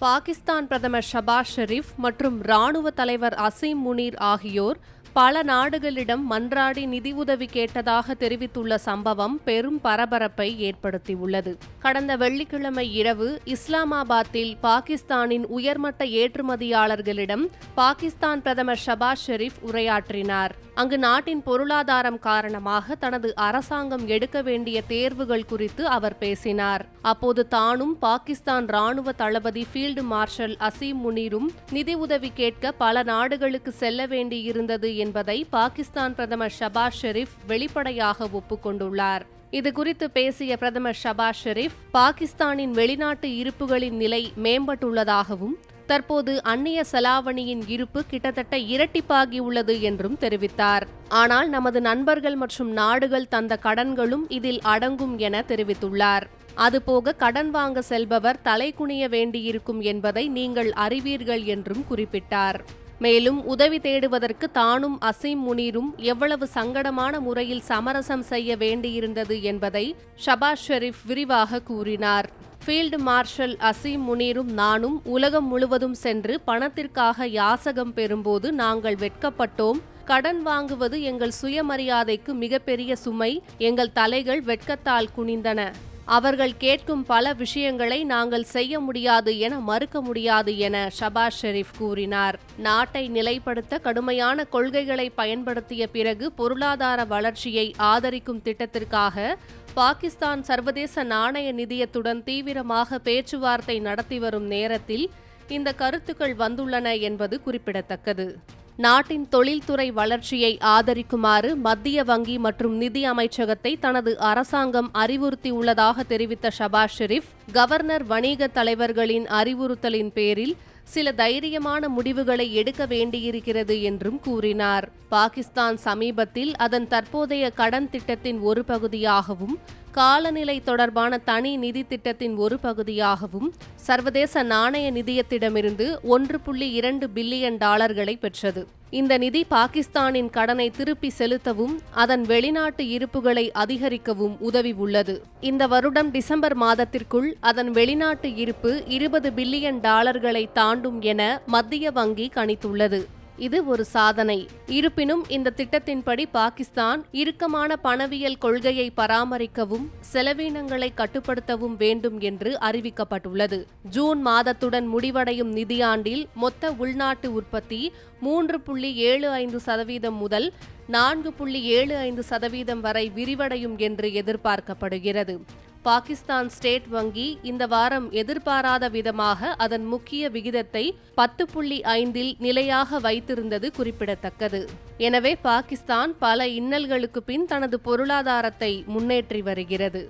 பாகிஸ்தான் பிரதமர் ஷபாஸ் ஷெரீப் மற்றும் ராணுவ தலைவர் அசீம் முனீர் ஆகியோர் பல நாடுகளிடம் மன்றாடி நிதியுதவி கேட்டதாக தெரிவித்துள்ள சம்பவம் பெரும் பரபரப்பை ஏற்படுத்தியுள்ளது. கடந்த வெள்ளிக்கிழமை இரவு இஸ்லாமாபாத்தில் பாகிஸ்தானின் உயர்மட்ட ஏற்றுமதியாளர்களிடம் பாகிஸ்தான் பிரதமர் ஷபாஸ் ஷெரீப் உரையாற்றினார். அங்கு நாட்டின் பொருளாதாரம் காரணமாக தனது அரசாங்கம் எடுக்க வேண்டிய தேர்வுகள் குறித்து அவர் பேசினார். அப்போது தானும் பாகிஸ்தான் ராணுவ தளபதி ஃபீல்டு மார்ஷல் அசீம் முனீரும் நிதி உதவி கேட்க பல நாடுகளுக்கு செல்ல வேண்டியிருந்தது என்பதை பாகிஸ்தான் பிரதமர் ஷபாஸ் ஷெரீப் வெளிப்படையாக ஒப்புக்கொண்டுள்ளார். இது குறித்து பேசிய பிரதமர் ஷபாஸ் ஷெரீப் பாகிஸ்தானின் வெளிநாட்டு இருப்புகளின் நிலை மேம்பட்டுள்ளதாகவும் தற்போது அந்நிய செலாவணியின் இருப்பு கிட்டத்தட்ட இரட்டிப்பாகியுள்ளது என்றும் தெரிவித்தார். ஆனால் நமது நண்பர்கள் மற்றும் நாடுகள் தந்த கடன்களும் இதில் அடங்கும் என தெரிவித்துள்ளார். அதுபோக கடன் வாங்க செல்பவர் தலை குனிய வேண்டியிருக்கும் என்பதை நீங்கள் அறிவீர்கள் என்றும் குறிப்பிட்டார். மேலும் உதவி தேடுவதற்கு தானும் அசீம் முனீரும் எவ்வளவு சங்கடமான முறையில் சமரசம் செய்ய வேண்டியிருந்தது என்பதை ஷபாஸ் ஷெரீப் விரிவாக கூறினார். ஃபீல்டு மார்ஷல் அசீம் முனீரும் நானும் உலகம் முழுவதும் சென்று பணத்திற்காக யாசகம் பெறும்போது நாங்கள் வெட்கப்பட்டோம். கடன் வாங்குவது எங்கள் சுயமரியாதைக்கு மிகப்பெரிய சுமை. எங்கள் தலைகள் வெட்கத்தால் குனிந்தன. அவர்கள் கேட்கும் பல விஷயங்களை நாங்கள் செய்ய முடியாது என மறுக்க முடியாது என ஷபாஸ் ஷெரீப் கூறினார். நாட்டை நிலைப்படுத்த கடுமையான கொள்கைகளை பயன்படுத்திய பிறகு பொருளாதார வளர்ச்சியை ஆதரிக்கும் திட்டத்திற்காக பாகிஸ்தான் சர்வதேச நாணய நிதியத்துடன் தீவிரமாக பேச்சுவார்த்தை நடத்தி வரும் நேரத்தில் இந்த கருத்துக்கள் வந்துள்ளன என்பது குறிப்பிடத்தக்கது. நாட்டின் தொழில்துறை வளர்ச்சியை ஆதரிக்குமாறு மத்திய வங்கி மற்றும் நிதி அமைச்சகத்தை தனது அரசாங்கம் அறிவுறுத்தியுள்ளதாக தெரிவித்த ஷபாஸ் ஷெரீப் கவர்னர் வணிக தலைவர்களின் அறிவுறுத்தலின் பேரில் சில தைரியமான முடிவுகளை எடுக்க வேண்டியிருக்கிறது என்றும் கூறினார். பாகிஸ்தான் சமீபத்தில் அதன் தற்போதைய கடன் திட்டத்தின் ஒரு பகுதியாகவும் காலநிலை தொடர்பான தனி நிதி திட்டத்தின் ஒரு பகுதியாகவும் சர்வதேச நாணய நிதியத்திடமிருந்து ஒன்று புள்ளி இரண்டு பில்லியன் டாலர்களை பெற்றது. இந்த நிதி பாகிஸ்தானின் கடனை திருப்பி செலுத்தவும் அதன் வெளிநாட்டு இருப்புகளை அதிகரிக்கவும் உதவி உள்ளது. இந்த வருடம் டிசம்பர் மாதத்திற்குள் அதன் வெளிநாட்டு இருப்பு இருபது பில்லியன் டாலர்களை தாண்டும் என மத்திய வங்கி கணித்துள்ளது. இது ஒரு சாதனை. இருப்பினும் இந்த திட்டத்தின்படி பாகிஸ்தான் இறுக்கமான பணவியல் கொள்கையை பராமரிக்கவும் செலவினங்களை கட்டுப்படுத்தவும் வேண்டும் என்று அறிவிக்கப்பட்டுள்ளது. ஜூன் மாதத்துடன் முடிவடையும் நிதியாண்டில் மொத்த உள்நாட்டு உற்பத்தி மூன்று புள்ளி ஏழு ஐந்து சதவீதம் முதல் நான்கு புள்ளி ஏழு ஐந்து சதவீதம் வரை விரிவடையும் என்று எதிர்பார்க்கப்படுகிறது. பாகிஸ்தான் ஸ்டேட் வங்கி இந்த வாரம் எதிர்பாராத விதமாக அதன் முக்கிய விகிதத்தை பத்து புள்ளி ஐந்தில் நிலையாக வைத்திருந்தது குறிப்பிடத்தக்கது. எனவே பாகிஸ்தான் பல இன்னல்களுக்கு பின் தனது பொருளாதாரத்தை முன்னேற்றி வருகிறது.